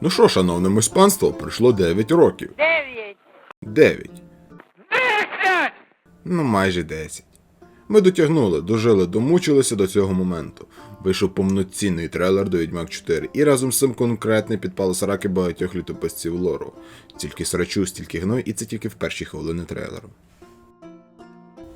Ну що, шановне миспанство, пройшло 9 років. Дев'ять. 9. Десять. Ну, майже 10. Ми дотягнули, дожили, домучилися до цього моменту. Вийшов повноцінний трейлер до Відьмак 4, і разом з цим конкретний підпал сраки багатьох літописців лору. Стільки срачу, стільки гной, і це тільки в перші хвилини трейлеру.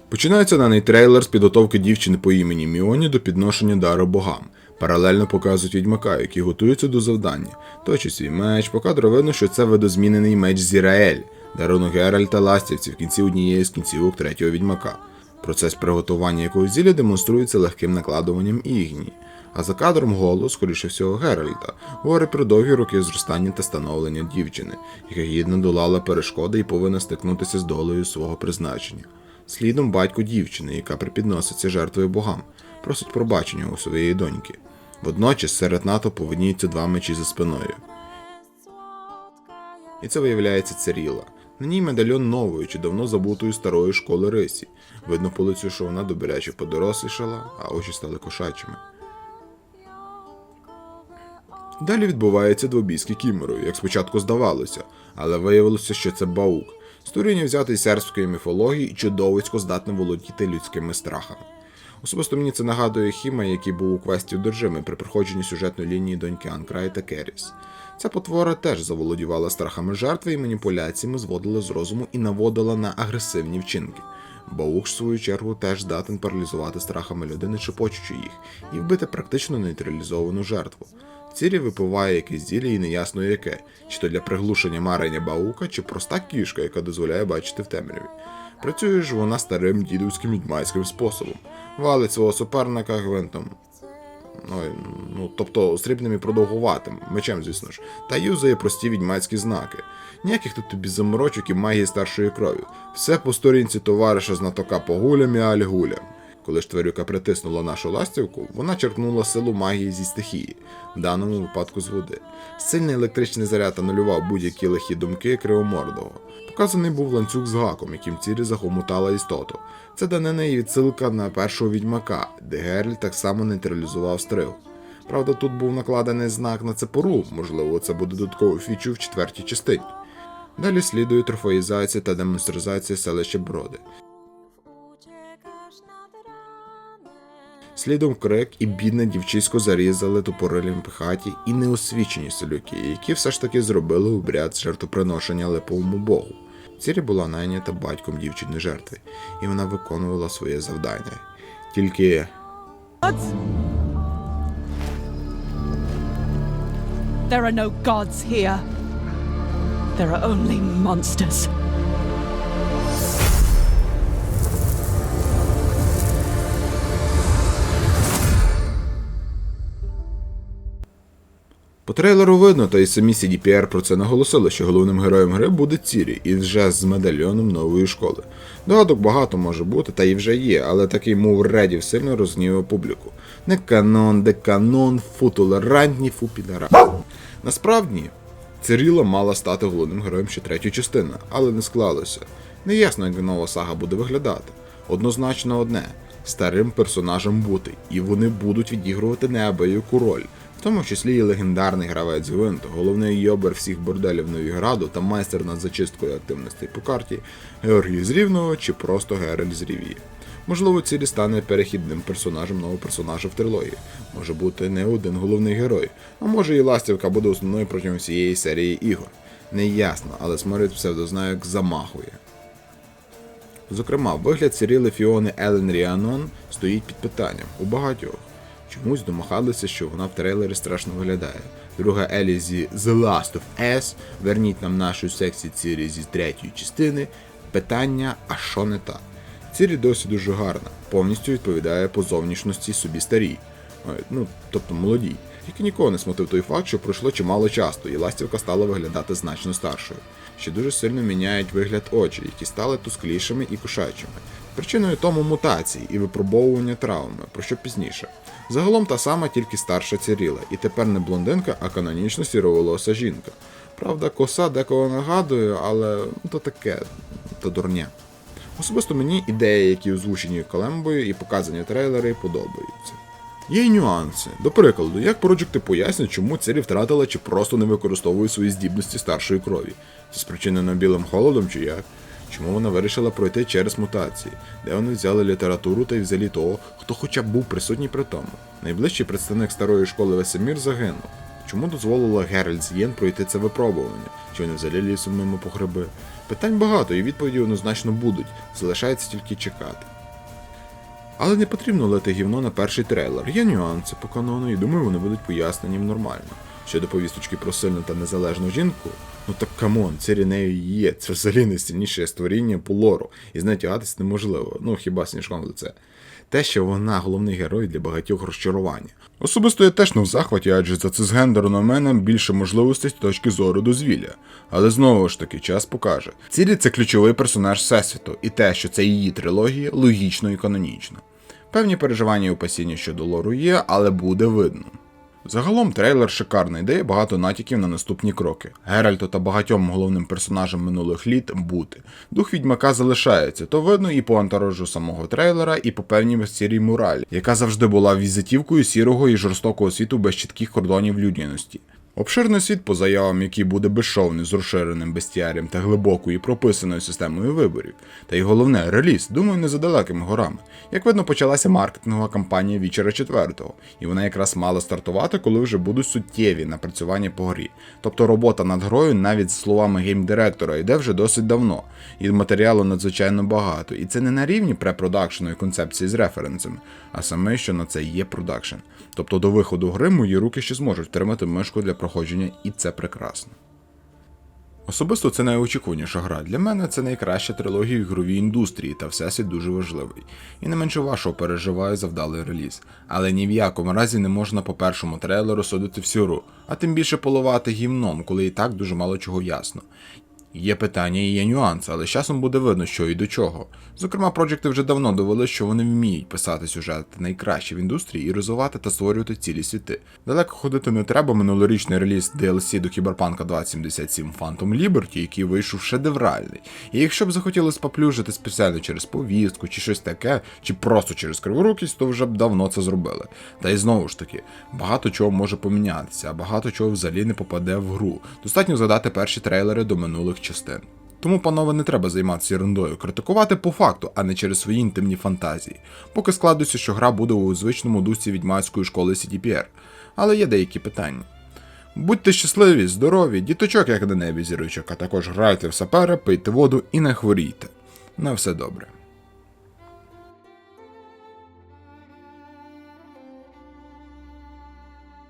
Починається даний трейлер з підготовки дівчини по імені Міоні до підношення дару богам. Паралельно показують відьмака, який готується до завдання. Точить свій меч, покадро видно, що це видозмінений меч Зіраель, дарунок Геральта Ластівці в кінці однієї з кінцівок третього відьмака. Процес приготування якогось зілля демонструється легким накладуванням ігні. А за кадром голос, скоріше всього, Геральта, говорить про довгі роки зростання та становлення дівчини, яка гідно долала перешкоди і повинна стикнутися з долею свого призначення. Слідом батько дівчини, яка припідноситься жертвою богам, просить пробачення у своєї доньки. Водночас серед натовпу видніються два мечі за спиною. І це виявляється Церіла. На ній медальйон нової чи давно забутої старої школи рисі. Видно по лицю, що вона добряче подорослішала, а очі стали кошачими. Далі відбувається двобій з кікіморою, як спочатку здавалося, але виявилося, що це баук. Створіння взятий сербської міфології і чудовисько здатне володіти людськими страхами. Особисто мені це нагадує Хіма, який був у квесті одержимий при проходженні сюжетної лінії доньки Анкраї та Керіс. Ця потвора теж заволодівала страхами жертви і маніпуляціями зводила з розуму і наводила на агресивні вчинки. Баук, в свою чергу, теж здатен паралізувати страхами людини, шепочучи їх, і вбити практично нейтралізовану жертву. Цірі випиває якесь зілля і неясно яке, чи то для приглушення марення баука, чи проста кішка, яка дозволяє бачити в темряві. Працює ж вона старим дідовським відьмайським способом, валить свого суперника гвинтом. Ой, ну, тобто срібним і продовгуватим, мечем, звісно ж, та юзає прості відьмацькі знаки. Ніяких тут тобі заморочок і магії старшої крові. Все по сторінці товариша знатока і альгулям. Коли ж тварюка притиснула нашу ластівку, вона черпнула силу магії зі стихії, в даному випадку з води. Сильний електричний заряд анулював будь-які лихі думки кривомордого. Показаний був ланцюг з гаком, яким цілі захомутала істоту. Це данина і відсилка на першого відьмака, де Герль так само нейтралізував стрил. Правда, тут був накладений знак на цепору, можливо, це буде додатковою фічу в четвертій частині. Далі слідує трофеїзація та демонстризація селища Броди. Слідом крик і бідне дівчисько зарізали тупорилям пихаті і неосвічені селюки, які все ж таки зробили обряд жертвоприношення липовому богу. Цірі була найнята батьком дівчини жертви, і вона виконувала своє завдання. Тільки There are no gods here. There are only monsters. По трейлеру видно, та й самі CDPR про це наголосили, що головним героєм гри буде Цірі, і вже з медальйоном нової школи. Догадок багато може бути, та й вже є, але такий мув редів сильно розгнівав публіку. Не канон, де канон, фу толерантні, фу. Насправді, Циріла мала стати головним героєм ще третьої частини, але не склалося. Неясно, як нова сага буде виглядати. Однозначно одне старим персонажем бути, і вони будуть відігрувати неабияку роль, в тому числі і легендарний гравець Гвинт, головний йобер всіх борделів Новіграду та майстер над зачисткою активностей по карті Георгій з Рівного чи просто Герель з Рівії. Можливо, цілі стане перехідним персонажем нового персонажа в трилогії. Може бути не один головний герой, а може і ластівка буде основною протягом всієї серії ігор. Неясно, але Сморід псевдознайок замахує. Зокрема, вигляд Сіріли Фіони Елен Ріанон стоїть під питанням у багатьох. Чомусь домахалися, що вона в трейлері страшно виглядає. Друга Елі зі The Last of Us, верніть нам нашу сексі Цірі зі третьої частини. Питання, а що не так? Цірі досі дуже гарна, повністю відповідає по зовнішності собі старій, ну тобто молодій. Тільки нікого не смутив той факт, що пройшло чимало часу, і ластівка стала виглядати значно старшою. Ще дуже сильно міняють вигляд очі, які стали тусклішими і кошачими. Причиною тому мутації і випробовування травми, про що пізніше. Загалом та сама, тільки старша Ціріла, і тепер не блондинка, а канонічно сіроволоса жінка. Правда, коса декого нагадує, але ну, то таке, то дурня. Особисто мені ідеї, які озвучені Колембою і показані трейлери, подобаються. Є й нюанси. До прикладу, як проджекти пояснять, чому Цирі втратила чи просто не використовує свої здібності старшої крові. Це спричинено білим холодом чи як? Чому вона вирішила пройти через мутації, де вони взяли літературу та й взяли того, хто хоча б був присутній при тому. Найближчий представник старої школи Весемір загинув. Чому дозволила Геральт з Єн пройти це випробування? Чи вони взяли лісом мимо погреби? Питань багато, і відповіді однозначно будуть. Залишається тільки чекати. Але не потрібно лити гівно на перший трейлер. Є нюанси по канону, і думаю, вони будуть пояснені нормально. Щодо повісточки про сильну та незалежну жінку, ну так камон, це нею є. Це взагалі найсильніше створіння по лору, і з нею тягатись неможливо, ну хіба сніжком в лице. Те, що вона головний герой для багатьох розчарування. Особисто я теж не в захваті, адже за цисгендеру на мене більше можливостей з точки зору дозвілля. Але знову ж таки, час покаже. Цілі це ключовий персонаж Всесвіту, і те, що це її трилогія, логічно і канонічно. Певні переживання і опасіння щодо лору є, але буде видно. Загалом трейлер шикарний, дає багато натяків на наступні кроки. Геральту та багатьом головним персонажам минулих літ бути. Дух відьмака залишається, то видно і по антуражу самого трейлера, і по певній сірій моралі, яка завжди була візитівкою сірого і жорстокого світу без чітких кордонів людяності. Обширний світ, по заявам, який буде безшовний з розширеним бестіарієм та глибокою прописаною системою виборів. Та й головне, реліз, думаю, не за далекими горами. Як видно, почалася маркетингова кампанія Вічера 4, і вона якраз мала стартувати, коли вже будуть суттєві напрацювання по грі. Тобто робота над грою, навіть з словами геймдиректора, йде вже досить давно, і матеріалу надзвичайно багато. І це не на рівні препродакшеної концепції з референсами, а саме, що на це є продакшн. Тобто до виходу гри мої руки ще зможуть втримати мишку для проходження, і це прекрасно. Особисто це найочікуваніша гра. Для мене це найкраща трилогія в ігровій індустрії, та всесвіт дуже важливий. І не менше вашого переживаю за вдалий реліз. Але ні в якому разі не можна по першому трейлеру судити всю гру, а тим більше полувати гімном, коли і так дуже мало чого ясно. Є питання і є нюанси, але з часом буде видно, що і до чого. Зокрема, проджекти вже давно довели, що вони вміють писати сюжети найкраще в індустрії і розвивати та створювати цілі світи. Далеко ходити не треба минулорічний реліз DLC до Кіберпанка 2077 Phantom Liberty, який вийшов шедевральний. І якщо б захотілося поплюжити спеціально через повістку чи щось таке, чи просто через криворукість, то вже б давно це зробили. Та й знову ж таки, багато чого може помінятися, а багато чого взагалі не попаде в гру. Достатньо згадати перші трейлери до минулих частин. Тому, панове, не треба займатися ерундою, критикувати по факту, а не через свої інтимні фантазії. Поки складується, що гра буде у звичному дусі відьмацької школи CDPR. Але є деякі питання. Будьте щасливі, здорові, діточок як на небі зірочок, а також грайте в сапера, пийте воду і не хворійте. На все добре.